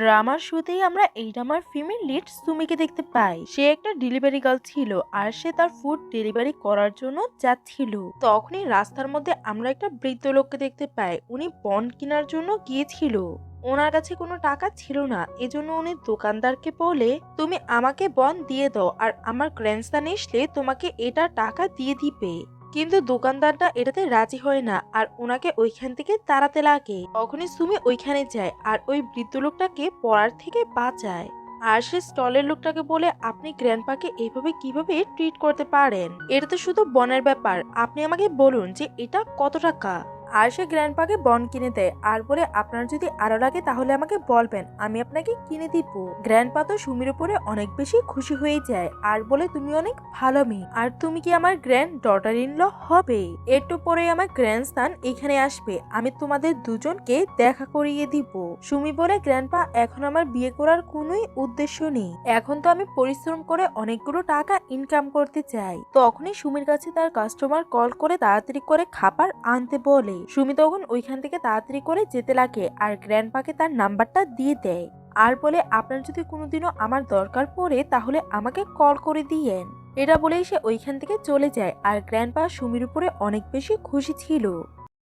ড্রামার শুতেই আমরা এই ড্রামার female lead সুমিকে দেখতে পাই। সে একটা ডেলিভারি গার্ল ছিল আর সে তার ফুড ডেলিভারি করার জন্য যাচ্ছিল। তখনই রাস্তার মধ্যে আমরা একটা বৃদ্ধ লোককে দেখতে পাই। উনি বন কেনার জন্য গিয়েছিল। ওনার কাছে কোনো টাকা ছিল না। এজন্য উনি দোকানদারকে বলে, তুমি আমাকে বন দিয়ে দাও আর আমার গ্র্যান্ডসান এসলে তোমাকে এটা টাকা দিয়ে দিবে। কিন্তু দোকানদারটা এটাতে রাজি হয় না আর ওনাকে ওইখান থেকে তাড়াতে লাগে। তখনই সুমি ওইখানে যায় আর ওই বৃদ্ধ লোকটাকে পড়ার থেকে বাঁচায়। আর সে স্টলের লোকটাকে বলে, আপনি গ্র্যান্ডপাকে এইভাবে কীভাবে ট্রিট করতে পারেন? এটা তো শুধু বনের ব্যাপার। আপনি আমাকে বলুন যে এটা কত টাকা আর সে গ্র্যান্ডপাকে বন কিনে দেয়। আর বলে, আপনার যদি আরও লাগে তাহলে আমাকে বলবেন, আমি আপনাকে কিনে দিব। গ্র্যান্ডপা তো সুমির উপরে অনেক বেশি খুশি হয়ে যায় আর বলে, তুমি অনেক ভালো মেয়ে, আর তুমি কি আমার গ্র্যান্ড ডটার ইন ল হবে? একটু পরে আমার গ্র্যান্ড স্থান এখানে আসবে। আমি তোমাদের দুজনকে দেখা করিয়ে দিব। সুমি বলে গ্র্যান্ডপা এখন আমার বিয়ে করার কোনোই উদ্দেশ্য নেই। এখন তো আমি পরিশ্রম করে অনেকগুলো টাকা ইনকাম করতে চাই। তখনই সুমির কাছে তার কাস্টমার কল করে, তাড়াতাড়ি করে খাবার আনতে বলে। সুমি তখন ওইখান থেকে তাড়াতাড়ি করে যেতে লাগে আর গ্র্যান্ডপাকে তার নাম্বারটা দিয়ে দেয়। আর বলে, আপনার যদি কোনোদিনও আমার দরকার পড়ে, তাহলে আমাকে কল করে দিয়েন। এটা বলেই সে ওইখান থেকে চলে যায় আর গ্র্যান্ডপা সুমির উপরে অনেক বেশি খুশি ছিল।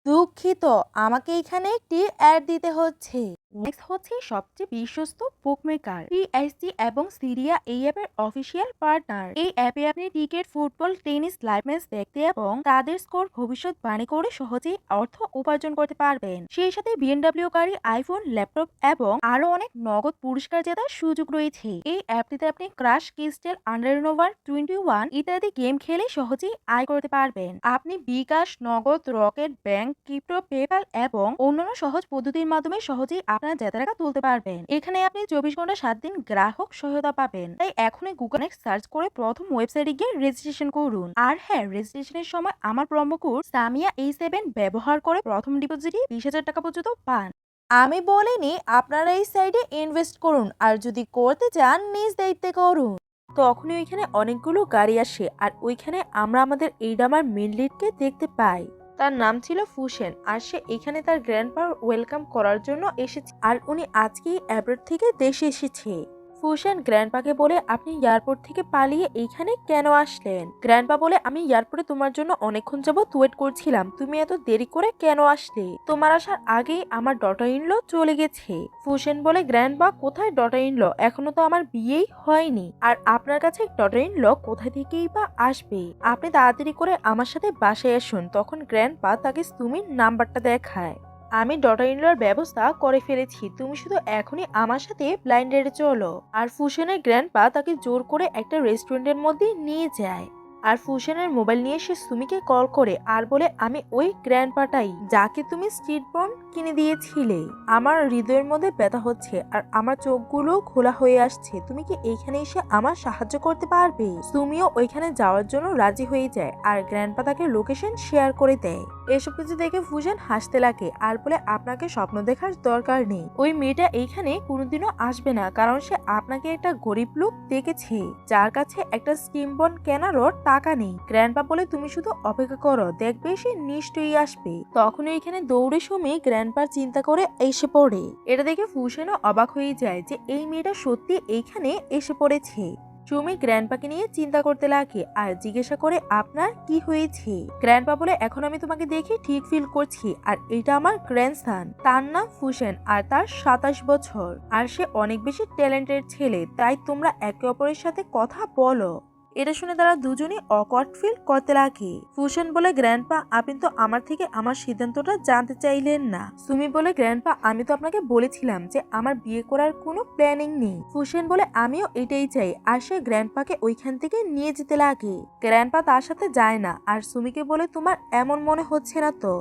দুঃখিত, আমাকে এখানে একটি অ্যাড দিতে হচ্ছে। নেক্সট হচ্ছে সবচেয়ে বিশ্বস্ত বুকমেকার টিএসসি এবং সিরিয়া এই অ্যাপের অফিসিয়াল পার্টনার এই অ্যাপে আপনি cricket football tennis live match দেখতে এবং তাদের স্কোর ভবিষ্যৎবাণী করে সহজেই অর্থ উপার্জন করতে পারবেন। সেই সাথে বিএনডাব্লিউ গাড়ি আইফোন ল্যাপটপ এবং আরও অনেক নগদ পুরস্কার জেতার সুযোগ রয়েছে। এই অ্যাপটিতে আপনি crash crystal under and over twenty one ইত্যাদি গেম খেলে সহজেই আয় করতে পারবেন। আপনি বিকাশ, নগদ, রকেট, ব্যাংক ক্রিপ্টো পেপাল এবং অন্যান্য সহজ পদ্ধতির মাধ্যমে সহজেই আপনার জেতা টাকা তুলতে পারবেন। এখানে আপনি চব্বিশ ঘণ্টা সাত দিন গ্রাহক সহায়তা পাবেন। তাই এখনই গুগল সার্চ করে প্রথম ওয়েবসাইটে গিয়ে রেজিস্ট্রেশন করুন। আর হ্যাঁ রেজিস্ট্রেশনের সময় আমার কোড সামিয়া এই সেভেন ব্যবহার করে প্রথম ডিপোজিটে বিশ হাজার টাকা পর্যন্ত পান। আমি বলিনি আপনারা এই সাইডে ইনভেস্ট করুন। আর যদি করতে চান, নিজ দায়িত্বে করুন। তখনই ওইখানে অনেকগুলো গাড়ি আসে। আর ওইখানে আমরা আমাদের এই ডামার মেন লিডকে দেখতে পাই। তার নাম ছিল ফুসেন আর সে এখানে তার গ্র্যান্ডপার ওয়েলকাম করার জন্য এসেছে। আর উনি আজকেই অ্যাব্রড থেকে দেশে এসেছে। ফুসেন গ্র্যান্ডপাকে বলে, আপনি এয়ারপোর্ট থেকে পালিয়ে এইখানে কেন আসলেন? গ্র্যান্ডপা বলে, আমি এয়ারপোর্টে তোমার জন্য অনেকক্ষণ যাবত ওয়েট করছিলাম। তুমি এত দেরি করে কেন আসলে? তোমার আসার আগেই আমার ডটার ইনল চলে গেছে। ফুসেন বলে, গ্র্যান্ডপা কোথায় ডটার ইনল এখনও তো আমার বিয়েই হয়নি। আর আপনার কাছে ডটার ইনল কোথা থেকেই বা আসবে? আপনি তাড়াতাড়ি করে আমার সাথে বাসায় আসুন। তখন গ্র্যান্ডপা তাকে সুমির নাম্বারটা দেখায়। আমি ডটার ইনলার ব্যবস্থা করে ফেলেছি। তুমি শুধু এখনই আমার সাথে ব্লাইন্ড রেডে চলো। আর ফুশনের গ্র্যান্ডপা তাকে জোর করে একটা রেস্টুরেন্টের মধ্যে নিয়ে যায়। আর ফুশনের মোবাইল নিয়ে সে সুমিকে কল করে আর বলে, আমি ওই গ্র্যান্ডপাটাই যাকে তুমি স্ট্রিট বন কিনে দিয়েছিলে। আমার হৃদয়ের মধ্যে ব্যথা হচ্ছে আর আমার চোখগুলো খোলা হয়ে আসছে। তুমি কি এইখানে এসে আমার সাহায্য করতে পারবে? সুমিও ওইখানে যাওয়ার জন্য রাজি হয়ে যায় আর গ্র্যান্ডপা তাকে লোকেশন শেয়ার করে দেয়। এসব কিছু দেখে ফুজন হাসতে লাগে, আর বলে, আপনাকে স্বপ্ন দেখার দরকার নেই। ওই মেয়েটা এইখানে কোনোদিনও আসবে না, কারণ সে আপনাকে একটা গরিব লোক দেখেছে, যার কাছে একটা স্কিম বন কেনারও টাকা নেই। গ্র্যান্ডপা বলে, তুমি শুধু অপেক্ষা করো, দেখবে সে নিশ্চয়ই আসবে। তখন এইখানে দৌড়ে সময় গ্র্যান্ডপার চিন্তা করে এসে পড়ে। এটা দেখে ফুসেনও অবাক হয়ে যায় যে, এই মেয়েটা সত্যি এইখানে এসে পড়েছে। সুমি গ্র্যান্ডপাকে নিয়ে চিন্তা করতে লাগে আর জিজ্ঞাসা করে, আপনার কি হয়েছে? গ্র্যান্ডপা বলে, এখন আমি তোমাকে দেখে ঠিক ফিল করছি আর এটা আমার গ্র্যান্ডসান তার নাম ফুসেন আর তার সাতাশ বছর। আর সে অনেক বেশি ট্যালেন্টেড ছেলে, তাই তোমরা একে অপরের সাথে কথা বলো। এটা শুনে তারা দুজনেই অকওয়ার্ড ফিল করতে লাগে। ফুসেন বলে, গ্র্যান্ডপা, আপনি তো আমার থেকে আমার সিদ্ধান্তটা জানতে চাইলেন না। সুমি বলে, গ্র্যান্ডপা, আমি তো আপনাকে বলেছিলাম যে আমার বিয়ে করার কোনো প্ল্যানিং নেই। ফুসেন বলে, আমিও এটাই চাই। আর সে গ্র্যান্ডপাকে ওইখান থেকে নিয়ে যেতে লাগে। গ্র্যান্ডপা তার সাথে যায় না, আর সুমিকে বলে, তোমার এমন মনে হচ্ছে না তো।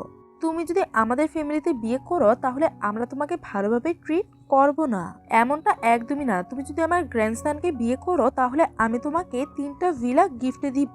তুমি যদি আমাদের ফ্যামিলিতে বিয়ে করো, তাহলে আমরা তোমাকে ভালোভাবে ট্রিট করব না। এমনটা একদমই না। তুমি যদি আমার গ্র্যান্ডসানকে বিয়ে করো, তাহলে আমি তোমাকে তিনটা ভিলা গিফটে দিব।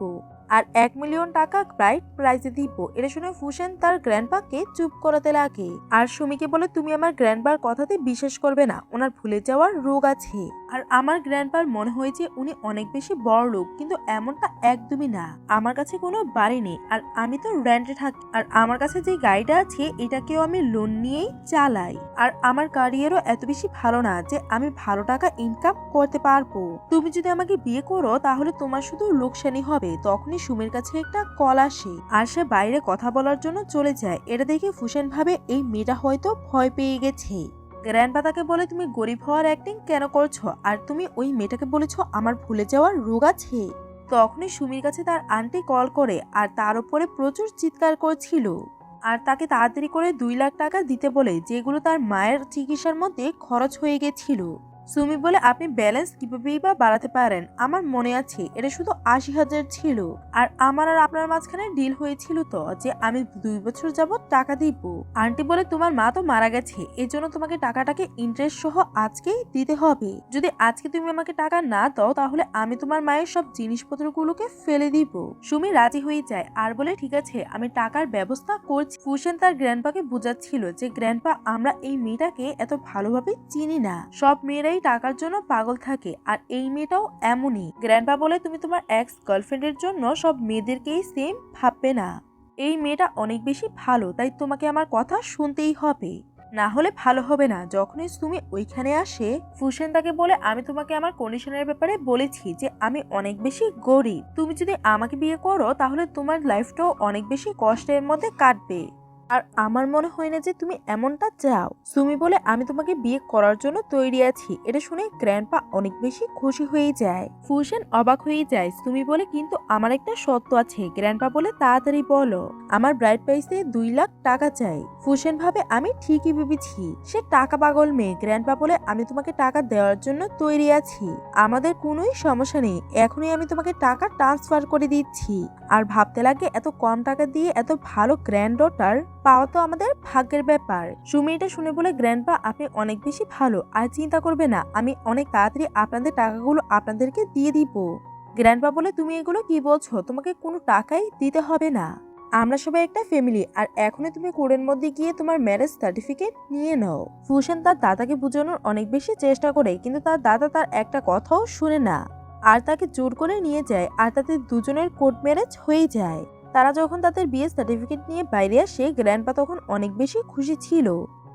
আর এক মিলিয়ন টাকা ব্রাইট প্রাইজে দিব। এটা শুনে ফুসেন তার গ্র্যান্ডপাকে চুপ করাতে লাগে। আর সুমিকে বলে, তুমি আমার গ্র্যান্ডবার কথাতে বিশ্বাস করবে না। ওনার ভুলে যাওয়ার রোগ আছে। আর আমার গ্র্যান্ডবার মনে হয়েছে উনি অনেক বেশি বড় লোক, কিন্তু এমনটা একদমই না। আমার কাছে কোনো বাড়ি নেই, আর আমি তো রেন্টে থাকি। আর আমার কাছে যে গাড়িটা আছে, এটাকেও আমি লোন নিয়েই চালাই। আর আমার ক্যারিয়ারও এত বেশি ভালো না যে আমি ভালো টাকা ইনকাম করতে পারব। তুমি যদি আমাকে বিয়ে করো, তাহলে তোমার শুধু লোকসানি হবে। তখনই সুমির কাছে একটা কল আসে আর সে বাইরে কথা বলার জন্য চলে যায়। এটা দেখে ফুসেন ভাবে এই মেয়েটা হয়তো ভয় পেয়ে গেছে। গ্র্যান্ডপা তাকে বলে, তুমি গরিব হওয়ার অ্যাক্টিং কেন করছ? আর তুমি ওই মেয়েটাকে বলেছ আমার ভুলে যাওয়ার রোগ আছে? তখনই সুমির কাছে তার আন্টি কল করে আর তার উপরে প্রচুর চিৎকার করছিল। আর তাকে তাড়াতাড়ি করে দুই লাখ টাকা দিতে বলে, যেগুলো তার মায়ের চিকিৎসার মধ্যে খরচ হয়ে গেছিল। সুমি বলে, আপনি ব্যালেন্স কিভাবেই বা বাড়াতে পারেন? আমার মনে আছে, এটা শুধু আশি হাজার ছিল। আর আমার আর আপনার মাঝখানে ডিল হয়েছিল তো যে আমি দুই বছর যাবত টাকা দিব। আন্টি বলে, তোমার মা তো মারা গেছে এই জন্য তোমাকে টাকাটাকে ইন্টারেস্ট সহ আজকেই দিতে হবে। যদি আজকে তুমি আমাকে টাকা না দাও, তাহলে আমি তোমার মায়ের সব জিনিসপত্রগুলোকে ফেলে দিব সুমি রাজি হয়ে যায় আর বলে, ঠিক আছে, আমি টাকার ব্যবস্থা করছি ফুসেন তার গ্র্যান্ডপাকে বোঝাচ্ছিল যে গ্র্যান্ডপা আমরা এই মেয়েটাকে এত ভালোভাবে চিনি না। সব মেয়েরাই টাকার জন্য পাগল থাকে, আর এই মেয়েটাও এমনই। গ্র্যান্ডপা বলে, তুমি তোমার এক্স গার্লফ্রেন্ডের জন্য সব মেয়েদেরকেই সেম ভাববে না। এই মেয়েটা অনেক বেশি ভালো, তাই তোমাকে আমার কথা শুনতেই হবে। না হলে ভালো হবে না। যখনই তুমি ওইখানে আসে, ফুসেন তাকে বলে, আমি তোমাকে আমার কন্ডিশনের ব্যাপারে বলেছি যে আমি অনেক বেশি গরিব। তুমি যদি আমাকে বিয়ে করো, তাহলে তোমার লাইফটাও অনেক বেশি কষ্টের মধ্যে কাটবে। আর আমার মনে হয় না যে তুমি এমনটা চাও। সুমি বলে, আমি তোমাকে বিয়ে করার জন্য তৈরি আছি। এটা শুনে গ্র্যান্ডপা অনেক বেশি খুশি হয়ে যায়। ফুসেন অবাক হয়ে যায়। সুমি বলে, কিন্তু আমার একটা সত্য আছে। গ্র্যান্ডপা বলে, তাড়াতাড়ি বলো। আমার ব্রাইড প্রাইসে দুই লাখ টাকা চাই। ফুসেন ভাবে, আমি ঠিকই ভেবেছি। সে টাকা পাগল মেয়ে। গ্র্যান্ডপা বলে, আমি তোমাকে টাকা দেওয়ার জন্য তৈরি আছি। আমাদের কোনোই সমস্যা নেই। এখনই আমি তোমাকে টাকা ট্রান্সফার করে দিচ্ছি। আর ভাবতে লাগে, এত কম টাকা দিয়ে এত ভালো গ্র্যান্ড ডটার পাওয়া তো আমাদের ভাগ্যের ব্যাপার। সুমি, এটা শুনে বলে, গ্র্যান্ডপা, আপনি অনেক বেশি ভালো। আর চিন্তা করবে না, আমি অনেক তাড়াতাড়ি আপনাদের টাকাগুলো আপনাদেরকে দিয়ে দিব। গ্র্যান্ডপা বলে, তুমি এগুলো কি বলছো? তোমাকে কোনো টাকাই দিতে হবে না। আমরা সবাই একটা ফ্যামিলি আর এখনই তুমি কোর্টের মধ্যে গিয়ে তোমার ম্যারেজ সার্টিফিকেট নিয়ে নাও। ফুসেন তার দাদাকে বোঝানোর অনেক বেশি চেষ্টা করে, কিন্তু তার দাদা তার একটা কথাও শুনে না। আর তাকে জোর করে নিয়ে যায়, আর তাদের দুজনের কোর্ট ম্যারেজ হয়ে যায়। তারা যখন তাদের বিয়ের সার্টিফিকেট নিয়ে বাইরে আসে, গ্র্যান্ডপা তখন অনেক বেশি খুশি ছিল।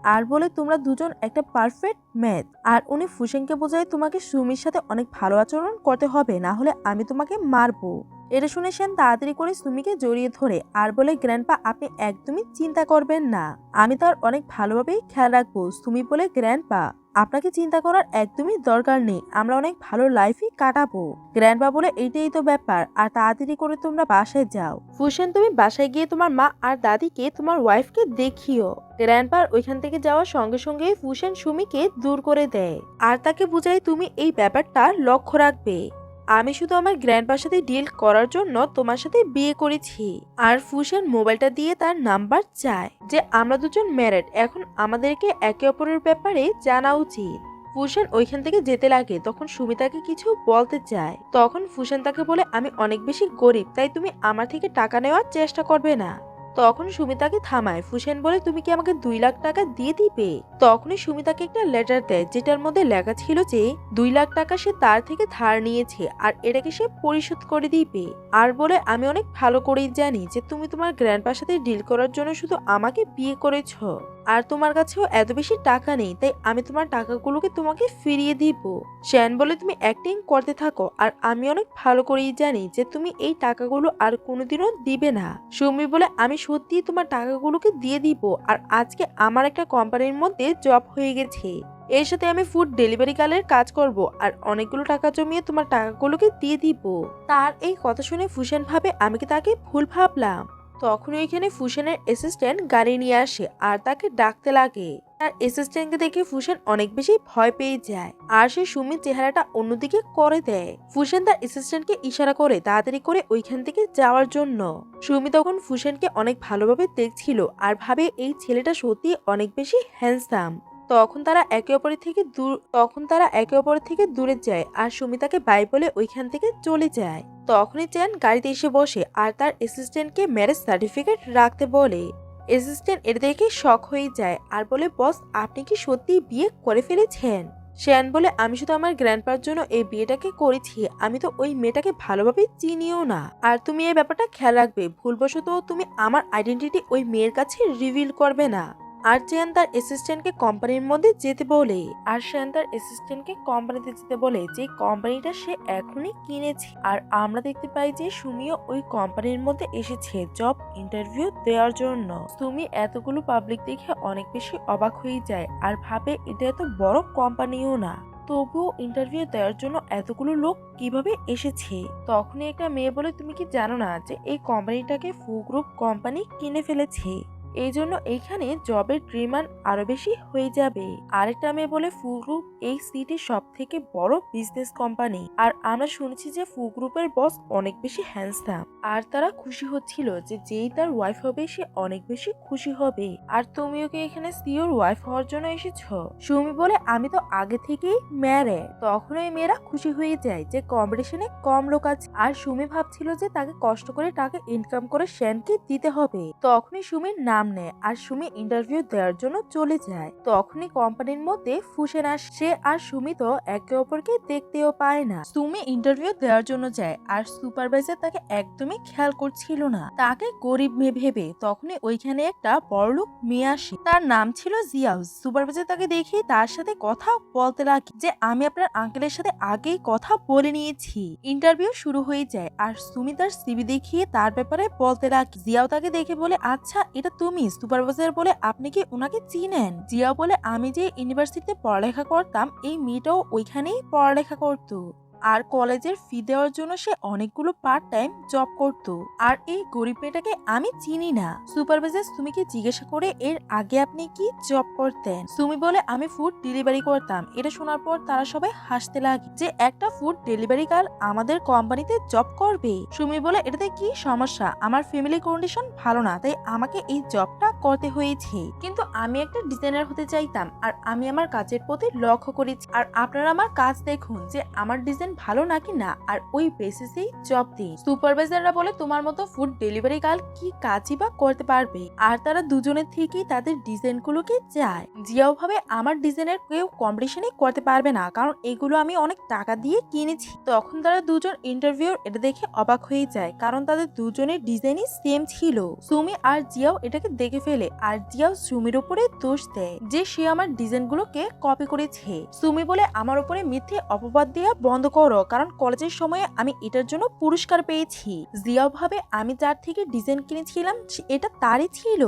আর বলে, তোমরা দুজন একটা পারফেক্ট ম্যাচ আর উনি ফুসেনকে বোঝায়, তোমাকে সুমির সাথে অনেক ভালো আচরণ করতে হবে, না হলে আমি তোমাকে মারবো। এটা শুনে সেন তাড়াতাড়ি করে সুমিকে জড়িয়ে ধরে আর বলে, গ্র্যান্ডপা, আপনি একদমই চিন্তা করবেন না। আমি তার অনেক ভালোভাবেই খেয়াল রাখব। সুমি বলে, গ্র্যান্ডপা আপনাকে চিন্তা করার একদমই দরকার নেই। আমরা অনেক ভালো লাইফই কাটাবো। গ্র্যান্ড গ্র্যান্ডপা বলে এইটাই তো ব্যাপার। আর তাড়াতাড়ি করে তোমরা বাসায় যাও। ফুসেন তুমি বাসায় গিয়ে তোমার মা আর দাদিকে, তোমার ওয়াইফকে দেখিও। গ্র্যান্ডপার ওইখান থেকে যাওয়ার সঙ্গে সঙ্গে ফুসেন সুমিকে দূর করে দেয়। আর তাকে বুঝায় তুমি এই ব্যাপারটা লক্ষ্য রাখবে। আমি শুধু আমার গ্র্যান্ডপার সাথে ডিল করার জন্য তোমার সাথে বিয়ে করেছি। আর ফুসেন মোবাইলটা দিয়ে তার নাম্বার চায় যে আমরা দুজন ম্যারেড এখন আমাদেরকে একে অপরের ব্যাপারে জানা উচিত। ফুসেন ওইখান থেকে যেতে লাগে, তখন সুমিতাকে কিছু বলতে চায়। তখন ফুসেন তাকে বলে, আমি অনেক বেশি গরিব, তাই তুমি আমার থেকে টাকা নেওয়ার চেষ্টা করবে না। তখন সুমিতাকে থামায়। ফুসেন বলে, তুমি কি আমাকে দুই লাখ টাকা দিয়ে দিবে? তখনই সুমিতাকে একটা লেটার দেয়, যেটার মধ্যে লেখা ছিল যে, দুই লাখ টাকা সে তার থেকে ধার নিয়েছে আর এটাকে সে পরিশোধ করে দিবে। আর বলে, আমি অনেক ভালো করেই জানি যে, তুমি তোমার গ্র্যান্ডপার সাথে ডিল করার জন্য শুধু আমাকে বিয়ে করেছ। আর তোমার কাছেও এত বেশি টাকা নেই, তাই আমি তোমার টাকাগুলোকে তোমাকে ফিরিয়ে দিব। শ্যান বলে, তুমি অ্যাক্টিং করতে থাকো, আর আমি অনেক ভালো করেই জানি যে তুমি এই টাকাগুলো আর কোনোদিনও দিবে না। সুমি বলে, আমি সত্যি তোমার টাকাগুলোকে দিয়ে দিব, আর আজকে আমার একটা কোম্পানির মধ্যে জব হয়ে গেছে। এর সাথে আমি ফুড ডেলিভারি কালের কাজ করব, আর অনেকগুলো টাকা জমিয়ে তোমার টাকাগুলোকে দিয়ে দিব। তার এই কথা শুনে ফুসেন ভাবে আমি কি তাকে ভুল ভাবলাম? তখন ওইখানে ফুসেনের অ্যাসিস্ট্যান্ট গাড়ি নিয়ে আসে আর তাকে ডাকতে লাগে। তার অ্যাসিস্ট্যান্টকে দেখে ফুসেন অনেক বেশি ভয় পেয়ে যায় আর সে সুমির চেহারাটা অন্যদিকে করে দেয়। ফুসেন তার অ্যাসিস্ট্যান্টকে ইশারা করে তাড়াতাড়ি করে ওইখান থেকে যাওয়ার জন্য। সুমি তখন ফুসেনকে অনেক ভালোভাবে দেখছিল আর ভাবে এই ছেলেটা সত্যি অনেক বেশি হ্যান্ডসাম তখন তারা একে অপরের থেকে দূর, তখন তারা একে অপরের থেকে দূরে যায় আর সুমিতাকে বাই বলে ওইখান থেকে চলে যায়। তখনই চ্যান গাড়িতে এসে বসে আর তার অ্যাসিস্ট্যান্টকে ম্যারেজ সার্টিফিকেট রাখতে বলে। অ্যাসিস্ট্যান্ট এটা দেখে শখ হয়ে যায় আর বলে, বস, আপনি কি সত্যি বিয়ে করে ফেলেছেন? শ্যান বলে, আমি শুধু আমার গ্র্যান্ডপার জন্য এই বিয়েটাকে করেছি। আমি তো ওই মেয়েটাকে ভালোভাবে চিনিও না। আর তুমি এই ব্যাপারটা খেয়াল রাখবে। ভুলবশত তুমি আমার আইডেন্টিটি ওই মেয়ের কাছে রিভিল করবে না। আর চেয়ান তার অ্যাসিস্ট্যান্টকে কোম্পানির মধ্যে যেতে বলে। আর শ্যান তার অ্যাসিস্ট্যান্টকে কোম্পানিতে যেতে বলে যে কোম্পানিটা সে এখনই কিনেছে। আর আমরা দেখতে পাই যে সুমিও ওই কোম্পানির মধ্যে এসেছে জব ইন্টারভিউ দেওয়ার জন্য। সুমি এতগুলো পাবলিক দেখে অনেক বেশি অবাক হয়ে যায় আর ভাবে এটা এত বড় কোম্পানিও না। তবুও ইন্টারভিউ দেওয়ার জন্য এতগুলো লোক কীভাবে এসেছে? তখনই একটা মেয়ে বলে, তুমি কি জানো না যে এই কোম্পানিটাকে ফু গ্রুপ কোম্পানি কিনে ফেলেছে? এই জন্য এইখানে জবের ডিমান্ড আরও বেশি হয়ে যাবে। আরেকটা মেয়ে বলে ফু গ্রুপ এই সিটির সব থেকে বড় বিজনেস কোম্পানি আর আমরা শুনেছি যে ফু গ্রুপের বস অনেক বেশি হ্যান্ডসাম আর তারা খুশি হচ্ছিল যে যেই তার ওয়াইফ হবে, সে অনেক বেশি খুশি হবে। আর তুমিও কি এখানে সিওর ওয়াইফ হওয়ার জন্য এসেছ? সুমি বলে, আমি তো আগে থেকেই ম্যারে তখন ওই মেয়েরা খুশি হয়ে যায় যে কম্পিটিশনে কম লোক আছে। আর সুমি ভাবছিল যে তাকে কষ্ট করে টাকা ইনকাম করে শ্যানকে দিতে হবে। তখনই সুমির নাম নেয়। আর সুমি ইন্টারভিউ দেওয়ার জন্য চলে যায়। তখনই কোম্পানির মধ্যে ফুসেন আসছে আর সুমি তো একে অপরকে দেখতেও পায় না। সুমি ইন্টারভিউ দেওয়ার জন্য যায় আর সুপারভাইজার তাকে একদমই খেয়াল করছিল না। তাকে গরিব ভেবে তখনই ওইখানে একটা বড়লোক মেয়ে আসে। তার নাম ছিল জিয়াউস সুপারভাইজার তাকে দেখে তার সাথে কথা বলতে লাগে যে, আমি আপনার আঙ্কেলের সাথে আগেই কথা বলে নিয়েছি। ইন্টারভিউ শুরু হয়ে যায় আর সুমি তার সিবি দেখিয়ে তার ব্যাপারে বলতে লাগে। জিয়াও তাকে দেখে বলে আচ্ছা এটা তুমি। সুপারভাইজার বলে আপনি কি ওনাকে চিনেন? জিয়াও বলে, আমি যে ইউনিভার্সিটিতে পড়ালেখা করতাম এই মেয়েটাও ওইখানেই পড়ালেখা করতো। আর কলেজের ফি দেওয়ার জন্য সে অনেকগুলো পার্ট টাইম জব করত। আর এই গরিব মেয়েটাকে আমি চিনি না। সুপারভাইজার সুমিকে জিজ্ঞাসা করে, এর আগে আপনি কি জব করতেন? সুমি বলে, আমি ফুড ডেলিভারি করতাম। এটা শোনার পর তারা সবাই হাসতে লাগে যে, একটা ফুড ডেলিভারি গার্ল আমাদের কোম্পানিতে জব করবে? সুমি বলে, এটাতে কি সমস্যা? আমার ফ্যামিলি কন্ডিশন ভালো না, তাই আমাকে এই জবটা করতে হয়েছে। কিন্তু আমি একটা ডিজাইনার হতে চাইতাম, আর আমি আমার কাজের প্রতি লক্ষ্য করেছি। আর আপনারা আমার কাজ দেখুন যে, আমার ডিজাইন ভালো নাকি না? আর ওই বেসিসেই জব দিন। সুপারভাইজাররা বলে, তোমার মতো ফুড ডেলিভারি গার্ল কি কাজই বা করতে পারবে? আর তারা দুজনের থেকেই তাদের ডিজাইনগুলোকে চায়। জিয়াও ভাবে, আমার ডিজাইনের কেউ কম্পিটিশনই করতে পারবে না। কারণ এগুলো আমি অনেক টাকা দিয়ে কিনেছি। তখন তারা দুজন ইন্টারভিউ এটা দেখে অবাক হয়ে যায়, কারণ তাদের দুজনের ডিজাইনই সেম ছিল। সুমি আর জিয়াও এটাকে দেখে ফেলে, আর জিয়াও সুমির উপরে দোষ দেয় যে সে আমার ডিজাইনগুলোকে কপি করেছে। সুমি বলে, আমার উপরে মিথ্যে অপবাদ দেওয়া বন্ধ করো, কারণ কলেজের সময়ে আমি এটার জন্য পুরস্কার পেয়েছি। জিয়াও ভাবে আমি যার থেকে ডিজাইন কিনেছিলাম এটা তারই ছিল।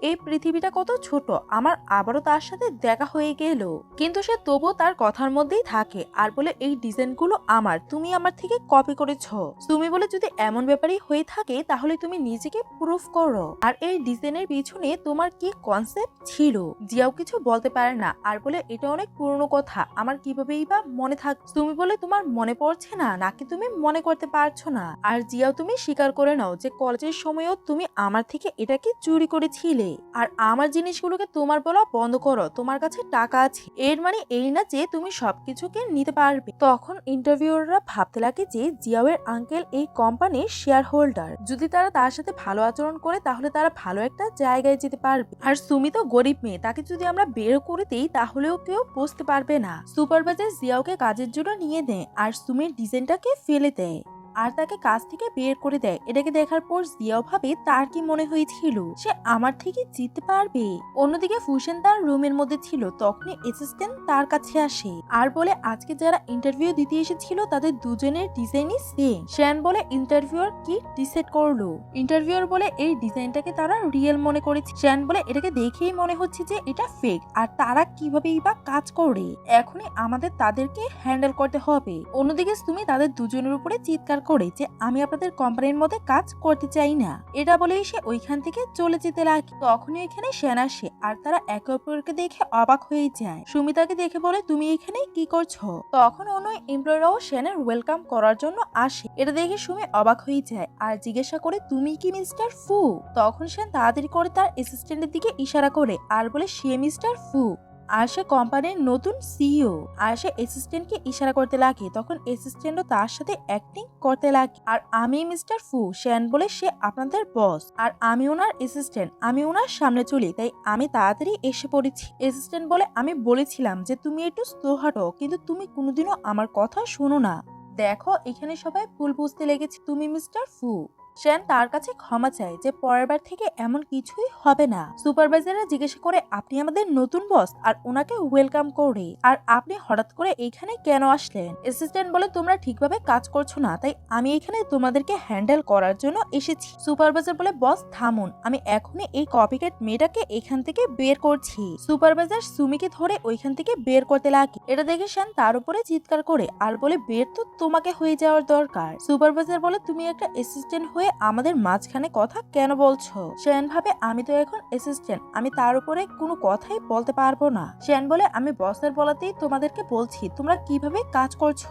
এই পৃথিবীটা কত ছোট, আমার আবারও তার সাথে দেখা হয়ে গেল। কিন্তু সে তবুও তার কথার মধ্যেই থাকে আর বলে, এই ডিজাইনগুলো আমার, তুমি আমার থেকে কপি করেছ। তুমি বলে যদি এমন ব্যাপারই হয়ে থাকে, তাহলে তুমি নিজেকে প্রুফ করো। আর এই ডিজাইনের পিছনে তোমার কি কনসেপ্ট ছিল? জিয়াও কিছু বলতে পারে না আর বলে, এটা অনেক পুরনো কথা, আমার কিভাবেই বা মনে থাক তুমি বলে, তোমার মনে পড়ছে না, নাকি তুমি মনে করতে পারছ না? আর জিয়াও, তুমি স্বীকার করে নাও যে কলেজের সময়ও তুমি আমার থেকে এটাকে চুরি করেছিলে। আর আমার জিনিসগুলোকে তোমার বলা বন্ধ করো। তোমার কাছে টাকা আছে। এর মানে এই না যে তুমি সবকিছুকে নিতে পারবে। তখন ইন্টারভিউররা ভাবতে লাগে যে জিয়াওয়ের আঙ্কেল এই কোম্পানির শেয়ার হোল্ডার যদি তারা তার সাথে ভালো আচরণ করে, তাহলে তারা ভালো একটা জায়গায় যেতে পারবে। আর সুমি তো গরিব মেয়ে। তাকে যদি আমরা বের করে দিই, তাহলেও কেউ বুঝতে পারবে না। সুপারভাইজার জিয়াওকে কাজের জন্য নিয়ে দেয় আর সুমির ডিজাইনটাকে ফেলে দেয়। আর তাকে কাজ থেকে বের করে দেয়। এটাকে দেখার পর জিয়াও ভাবে, তার কি মনে হয়েছিল? সে আমার থেকে জিততে পারবে। অন্যদিকে ফুসেন তার রুমের মধ্যে ছিল। তখনই অ্যাসিস্ট্যান্ট তার কাছে আসে আর বলে, আজকে যারা ইন্টারভিউ দিতে এসেছিল, তাদের দুজনের ডিজাইনই সেম শ্যান বলে ইন্টারভিউর কি ডিসাইড করল? ইন্টারভিউর বলে, এই ডিজাইনটাকে তারা রিয়েল মনে করেছে। শ্যান বলে, এটাকে দেখেই মনে হচ্ছে যে এটা ফেক আর তারা কিভাবেই বা কাজ করে? এখনই আমাদের তাদেরকে হ্যান্ডেল করতে হবে। অন্যদিকে তুমি তাদের দুজনের উপরে চিৎকার করে যে আমি আপনাদের কোম্পানির মধ্যে কাজ করতে চাই না। এটা বলেই সে ওইখান থেকে চলে যেতে লাগে তখনই এখানে সেন আসে আর তারা একে অপরকে দেখে অবাক হয়ে যায়। সুমিতাকে দেখে বলে, তুমি এখানে কি করছ? তখন অন্য এমপ্লয়াররাও সেনের ওয়েলকাম করার জন্য আসে। এটা দেখে সুমি অবাক হয়ে যায় আর জিজ্ঞাসা করে, তুমি কি মিস্টার ফু? তখন সেন তাড়াতাড়ি করে তার অ্যাসিস্ট্যান্টের দিকে ইশারা করে আর বলে, সে মিস্টার ফু। আর কোম্পানির নতুন সিইও আর অ্যাসিস্ট্যান্টকে ইশারা করতে লাগে। তখন অ্যাসিস্ট্যান্টও তার সাথে অ্যাক্টিং করতে লাগে। আর আমি মিস্টার ফু, শ্যান বলে সে আপনাদের বস আর আমি ওনার অ্যাসিস্ট্যান্ট আমি ওনার সামনে চলি, তাই আমি তাড়াতাড়ি এসে পড়েছি। অ্যাসিস্ট্যান্ট বলে আমি বলেছিলাম যে, তুমি একটু স্লো হাঁটো, কিন্তু তুমি কোনোদিনও আমার কথা শোনো না। দেখো, এখানে সবাই ভুল বুঝতে লেগেছে। তুমি মিস্টার ফু। শ্যান তার কাছে ক্ষমা চায় যে পরের বার থেকে এমন কিছুই হবে না। সুপারভাইজাররা জিজ্ঞাসা করে, আপনি আমাদের নতুন বস আর ওনাকে ওয়েলকাম করে, আর আপনি হঠাৎ করে এইখানে কেন আসলেন? অ্যাসিস্ট্যান্ট বলে, তোমরা ঠিকভাবে কাজ করছ না, তাই আমি এখানে তোমাদেরকে হ্যান্ডেল করার জন্য এসেছি। সুপারভাইজার বলে, বস, থামুন, আমি এখনই এই কপিকেট মেয়েটাকে এখান থেকে বের করছি। সুপারভাইজার সুমিকে ধরে ওইখান থেকে বের করতে লাগে। এটা দেখে শ্যান তার উপরে চিৎকার করে, আর বলে, বের তো তোমাকে হয়ে যাওয়ার দরকার। সুপারভাইজার বলে, তুমি একটা অ্যাসিস্ট্যান্ট হয়ে আমাদের মাঝখানে কথা কেন বলছো? শ্যান ভাবে, আমি তো এখন অ্যাসিস্ট্যান্ট আমি তার উপরে কোনো কথাই বলতে পারব না। শ্যান বলে, আমি বসের বলাতেই তোমাদেরকে বলছি, তোমরা কীভাবে কাজ করছ?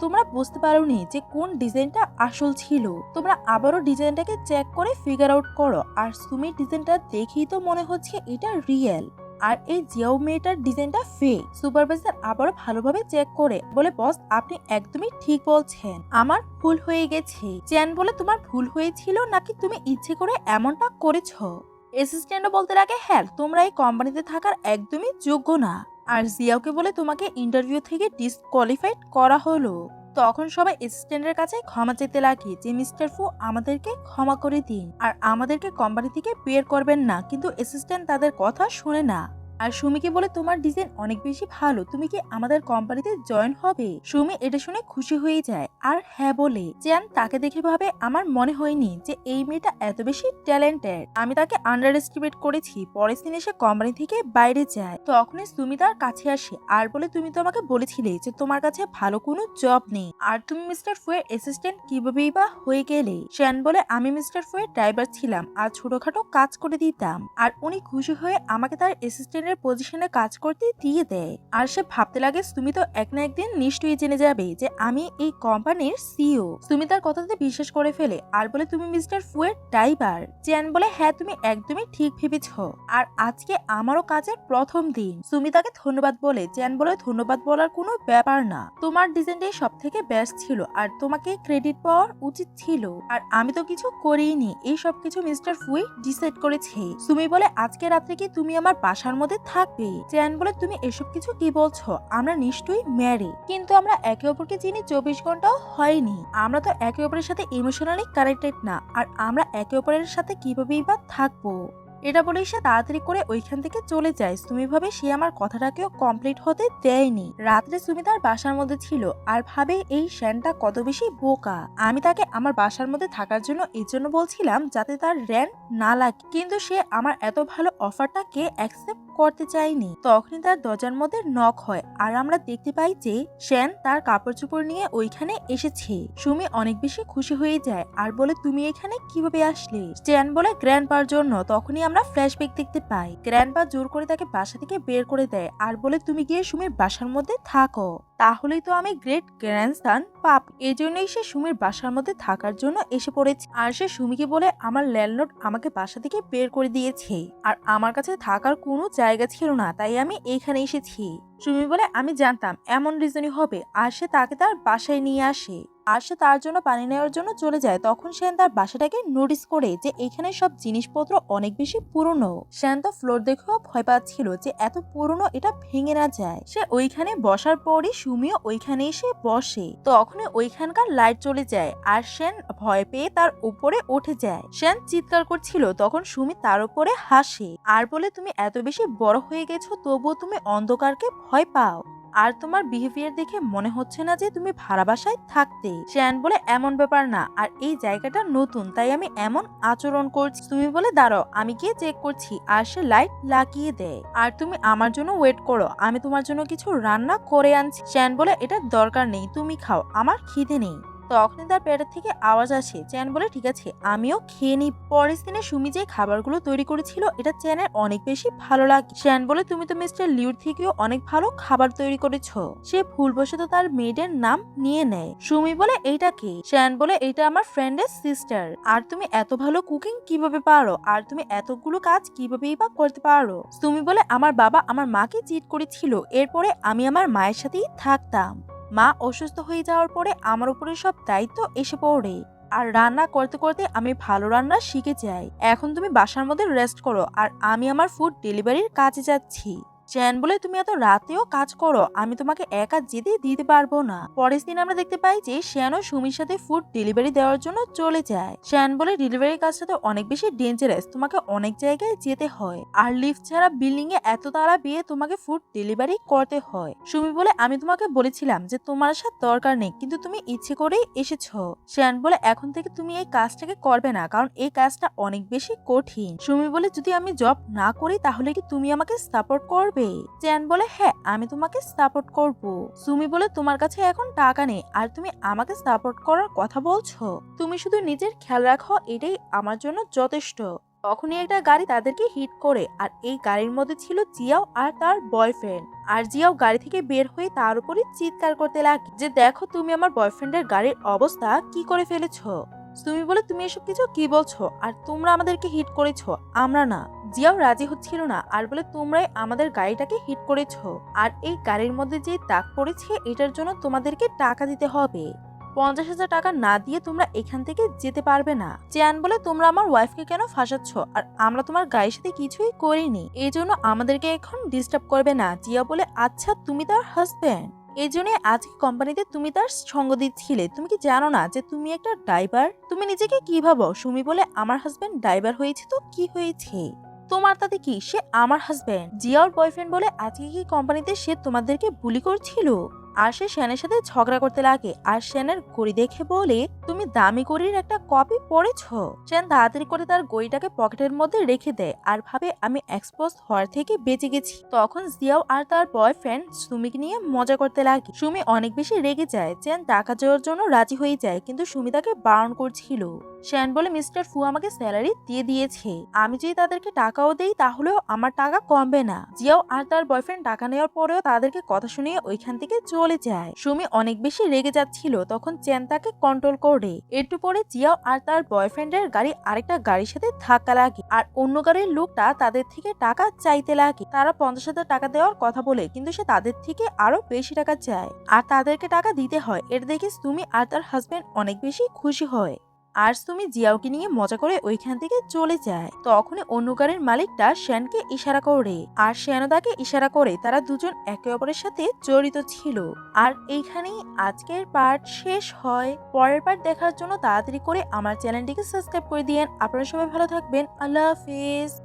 তোমরা বুঝতে পারোনি যে কোন ডিজাইনটা আসল ছিল। তোমরা আবারও ডিজাইনটাকে চেক করে ফিগার আউট করো। আর সুমির ডিজাইনটা দেখেই তো মনে হচ্ছে এটা রিয়েল আর এই জিয়াও মেয়েটার ডিজাইনটা ফেক সুপারভাইজার আবারও ভালোভাবে চেক করে বলে, বস, আপনি একদমই ঠিক বলছেন। আমার ভুল হয়ে গেছে। চ্যান বলে তোমার ভুল হয়েছিল নাকি তুমি ইচ্ছে করে এমনটা করেছ? অ্যাসিস্ট্যান্টও বলতে লাগে হ্যাঁ তোমরা এই কোম্পানিতে থাকার একদমই যোগ্য না। আর জিয়াওকে বলে, তোমাকে ইন্টারভিউ থেকে ডিসকোয়ালিফাইড করা হলো। তখন সবাই অ্যাসিস্ট্যান্টের কাছে ক্ষমা চেতে লাগে যে, মিস্টার ফু, আমাদেরকে ক্ষমা করে দিন। আর আমাদেরকে কোম্পানি থেকে বের করবেন না। কিন্তু অ্যাসিস্ট্যান্ট তাদের কথা শুনে না। আর সুমিকে বলে তোমার ডিজাইন অনেক বেশি ভালো, তুমি কি আমাদের কোম্পানিতে জয়েন হবে? সুমি এটা শুনে খুশি হয়ে যায়। আর হ্যাঁ বলে, চ্যান তাকে দেখে ভাবে আমার মনে হয়নি যে এই মেয়েটা এত বেশি ট্যালেন্টেড আমি তাকে আন্ডার এস্টিমেট করেছি, পরের দিন এসে কোম্পানি থেকে বাইরে যায়। তখনই সুমি তার কাছে আসে, আর বলে, তুমি তো আমাকে বলেছিলে যে তোমার কাছে ভালো কোনো জব নেই। আর তুমি মিস্টার ফুয়ের অ্যাসিস্ট্যান্ট কিভাবেই বা হয়ে গেলে? শ্যান বলে, আমি মিস্টার ফুয়ের ড্রাইভার ছিলাম, আর ছোটখাটো কাজ করে দিতাম। আর উনি খুশি হয়ে আমাকে তার অ্যাসিস্ট্যান্টের পজিশনে কাজ করতে দিয়ে দেয়। আর সে ভাবতে লাগে তুমি তো এক না একদিন নিশ্চয়ই জেনে যাবে যে আমি এই কোম্পানির সিও তুমি তার কথাতে বিশ্বাস করে ফেলে আর বলে, তুমি মিস্টার ফুয়ের ড্রাইভার। চ্যান বলে হ্যাঁ তুমি একদমই ঠিক ভেবেছ। আর আজকে আমারও কাজের প্রথম দিন। সুমি তাকে ধন্যবাদ বলে, চ্যান বলে, ধন্যবাদ বলার কোনো ব্যাপার না। তোমার ডিজাইনটাই সব থেকে বেস্ট ছিল আর তোমাকে ক্রেডিট পাওয়ার উচিত ছিল। আর আমি তো কিছু করিনি। এই সব কিছু মিস্টার ফুই ডিসাইড করেছে। সুমি বলে, আজকে রাত্রে কি তুমি আমার বাসার মধ্যে থাকবে চ্যান বলে তুমি এসব কিছু কি বলছো? আমরা নিশ্চয়ই ম্যারি কিন্তু আমরা একে অপরকে চিনি চব্বিশ ঘন্টাও হয়নি। আমরা তো একে অপরের সাথে ইমোশনালি কানেক্টেড না। আর আমরা একে অপরের সাথে কিভাবেই বা থাকব? এটা বলেই সে তাড়াতাড়ি করে ওইখান থেকে চলে যায়। সুমি ভাবে সে আমার কথাটাকেও কমপ্লিট হতে দেয়নি। রাত্রে সুমি তার বাসার মধ্যে ছিল আর ভাবে এই শ্যানটা কত বেশি বোকা। আমি তাকে আমার বাসার মধ্যে থাকার জন্য এই জন্য বলছিলাম যাতে তার র্যান্ট না লাগে কিন্তু সে আমার এত ভালো অফারটাকে অ্যাকসেপ্ট করতে চায়নি। তখনই তার দরজার মধ্যে নক হয় আর আমরা দেখতে পাই যে শ্যান তার কাপড় চোপড় নিয়ে ওইখানে এসেছে। সুমি অনেক বেশি খুশি হয়ে যায় আর বলে, তুমি এখানে কীভাবে আসলে? শ্যান বলে গ্র্যান্ড পার জন্য। তখনই আমরা ফ্ল্যাশব্যাক দেখতে পাই। গ্র্যান্ড পা জোর করে তাকে বাসা থেকে বের করে দেয় আর বলে, তুমি গিয়ে সুমির বাসার মধ্যে থাকো। তাহলেই তো আমি গ্রেট গ্র্যান্ডসান পাপ এই জন্যই সে সুমির বাসার মধ্যে থাকার জন্য এসে পড়েছে। আর সে সুমিকে বলে, আমার ল্যান্ডলর্ড আমাকে বাসা থেকে বের করে দিয়েছে। আর আমার কাছে থাকার কোনো জায়গা ছিল না, তাই আমি এখানে এসেছি। সুমি বলে, আমি জানতাম, এমন রিজনই হবে। আর সে তাকে তার বাসায় নিয়ে আসে। আর সে তার জন্য পানি নেওয়ার জন্য চলে যায়, তখন সেন তার বাসাটাকে নোটিস করে যে এখানে সব জিনিসপত্র অনেক বেশি পুরনো। সেন তো ফ্লোর দেখেও ভয় পাচ্ছিল যে এত পুরনো এটা ভেঙে না যায়। সে ওইখানে বসার পরই সুমিও ওইখানে এসে বসে। তখনই ওইখানকার লাইট চলে যায় আর সেন ভয় পেয়ে তার উপরে উঠে যায়। সেন চিৎকার করছিল, তখন সুমি তার উপরে হাসে। আর বলে, তুমি এত বেশি বড় হয়ে গেছো, তবুও তুমি অন্ধকারকে ভয় পাও। আর তোমার বিহেভিয়ার দেখে মনে হচ্ছে না যে তুমি ভাড়া বাসায় থাকতে শ্যান বলে, এমন ব্যাপার না। আর এই জায়গাটা নতুন, তাই আমি এমন আচরণ করছি। তুমি বলে, দাঁড়াও, আমি গিয়ে চেক করছি। আর সে লাইট লাগিয়ে দেয়। আর তুমি আমার জন্য ওয়েট করো। আমি তোমার জন্য কিছু রান্না করে আনছি। শ্যান বলে, এটা দরকার নেই। তুমি খাও। আমার খিদে নেই। তখনই তার পেটের থেকে আওয়াজ আসে, চ্যান বলে, ঠিক আছে, আমিও খেয়ে নিই। পরের দিনে সুমি যে খাবারগুলো তৈরি করেছিল, এটা চ্যানের অনেক বেশি ভালো লাগে। শ্যান বলে, তুমি তো মিস্টার লিউর থেকেও অনেক ভালো খাবার তৈরি করেছ। সে ভুলবশত তার মেয়েদের নাম নিয়ে নেয়। সুমি বলে, এইটা কে? শ্যান বলে এটা আমার ফ্রেন্ডের সিস্টার। আর তুমি এত ভালো কুকিং কীভাবে পারো? আর তুমি এতগুলো কাজ কিভাবেই বা করতে পারো? সুমি বলে, আমার বাবা আমার মাকে চিট করেছিল। এরপরে আমি আমার মায়ের সাথেই থাকতাম। মা অসুস্থ হয়ে যাওয়ার পরে আমার উপরে সব দায়িত্ব এসে পড়ে। আর রান্না করতে করতে আমি ভালো রান্না শিখে যাই। এখন তুমি বাসার মধ্যে রেস্ট করো আর আমি আমার ফুড ডেলিভারির কাজে যাচ্ছি। চ্যান বলে তুমি এত রাতেও কাজ করো, আমি তোমাকে একা যেতে দিতে পারব না। পরের দিন আমরা দেখতে পাই যে শ্যানও সুমির সাথে ফুড ডেলিভারি দেওয়ার জন্য চলে যায়। শ্যান বলে ডেলিভারি কাজটা তো অনেক বেশি ডেঞ্জারাস তোমাকে অনেক জায়গায় যেতে হয়। আর লিফট ছাড়া বিল্ডিং এ এত তাড়া বিয়ে তোমাকে ফুড ডেলিভারি করতে হয়। সুমি বলে, আমি তোমাকে বলেছিলাম যে তোমার সাথে দরকার নেই, কিন্তু তুমি ইচ্ছে করেই এসেছ। শ্যান বলে, এখন থেকে তুমি এই কাজটাকে করবে না, কারণ এই কাজটা অনেক বেশি কঠিন। সুমি বলে, যদি আমি জব না করি, তাহলে কি তুমি আমাকে সাপোর্ট করবে? চ্যান বলে হ্যাঁ আমি তোমাকে সাপোর্ট করব। সুমি বলে, তোমার কাছে এখন টাকা নেই, আর তুমি আমাকে সাপোর্ট করার কথা বলছো। তুমি শুধু নিজের খেয়াল রাখো, এটাই আমার জন্য যথেষ্ট। তখনই একটা গাড়ি তাদেরকে হিট করে, আর এই গাড়ির মধ্যে ছিল জিয়াও আর তার বয়ফ্রেন্ড আর জিয়াও গাড়ি থেকে বের হয়ে তার উপরে চিৎকার করতে লাগে যে, দেখো, তুমি আমার বয়ফ্রেন্ডের গাড়ির অবস্থা কি করে ফেলেছো? তুমি বলে, তুমি এসব কিছু কি বলছো? আর তোমরা আমাদেরকে হিট করেছ। আমরা না। জিয়াও রাজি হচ্ছিল না। আর বলে, তোমরাই আমাদের গাড়িটাকে হিট করেছ। আর এই গাড়ির মধ্যে যে দাগ পড়েছে, এটার জন্য তোমাদেরকে টাকা দিতে হবে। পঞ্চাশ হাজার টাকা না দিয়ে তোমরা এখান থেকে যেতে পারবে না। চেয়ান বলে, তোমরা আমার ওয়াইফকে কেন ফাঁসাচ্ছ? আর আমরা তোমার গাড়ির সাথে কিছুই করিনি। এই জন্য আমাদেরকে এখন ডিস্টার্ব করবে না। জিয়া বলে আচ্ছা তুমি তার হাজব্যান্ড এই জন্য আজকে কোম্পানিতে তুমি তার সঙ্গ দিচ্ছিলে। তুমি কি জানো না যে তুমি একটা ড্রাইভার? তুমি নিজেকে কি ভাবো? সুমি বলে, আমার হাজব্যান্ড ড্রাইভার হয়েছে তো কি হয়েছে? তোমার তাতে কি? সে আমার হাজব্যান্ড জিয়ার বয়ফ্রেন্ড বলে, আজকে কি কোম্পানিতে সে তোমাদেরকে বুলি করছিল? আর সে শ্যানের সাথে ঝগড়া করতে লাগে। আর শ্যানের গড়ি দেখে বলে, তুমি দামি গড়ির একটা কপি পড়েছ? শ্যান তাড়াতাড়ি করে তার গড়িটাকে পকেটের মধ্যে রেখে দেয় আর ভাবে, আমি এক্সপোজ হওয়ার থেকে বেঁচে গেছি। তখন জিয়াও আর তার বয়ফ্রেন্ড সুমিকে নিয়ে মজা করতে লাগে। সুমি অনেক বেশি রেগে যায়। চ্যান টাকা দেওয়ার জন্য রাজি হয়ে যায়, কিন্তু সুমি তাকে বারণ করছিল। শ্যান বলে, মিস্টার ফু আমাকে স্যালারি দিয়ে দিয়েছে। আমি যদি তাদেরকে টাকাও দেই, তাহলেও আমার টাকা কমবে না। জিয়াও আর তার বয়ফ্রেন্ড টাকা নেওয়ার পরেও তাদেরকে কথা শুনিয়ে ওইখান থেকে চলে যায়। সুমি অনেক বেশি রেগে যাচ্ছিল, তখন চেন তাকে কন্ট্রোল করে। একটু পরে জিয়াও আর তার বয়ফ্রেন্ডের গাড়ি আরেকটা গাড়ির সাথে ধাক্কা লাগে আর অন্য গাড়ির লোকটা তাদের থেকে টাকা চাইতে লাগে। তারা পঞ্চাশ হাজার টাকা দেওয়ার কথা বলে, কিন্তু সে তাদের থেকে আরও বেশি টাকা চায়। আর তাদেরকে টাকা দিতে হয়। এটা দেখে সুমি আর তার হাজবেন্ড অনেক বেশি খুশি হয়। আর সুমি জিয়াওকে নিয়ে মজা করে ওইখান থেকে চলে যায়। তখনই অন্য গাড়ির মালিকটা শ্যানকে ইশারা করে। আর শ্যানও তাকে ইশারা করে, তারা দুজন একে অপরের সাথে জড়িত ছিল। আর এইখানেই আজকের পার্ট শেষ হয়। পরের পার্ট দেখার জন্য তাড়াতাড়ি করে আমার চ্যানেলটিকে সাবস্ক্রাইব করে দিয়েন। আপনারা সবাই ভালো থাকবেন। আল্লাহ হাফিজ।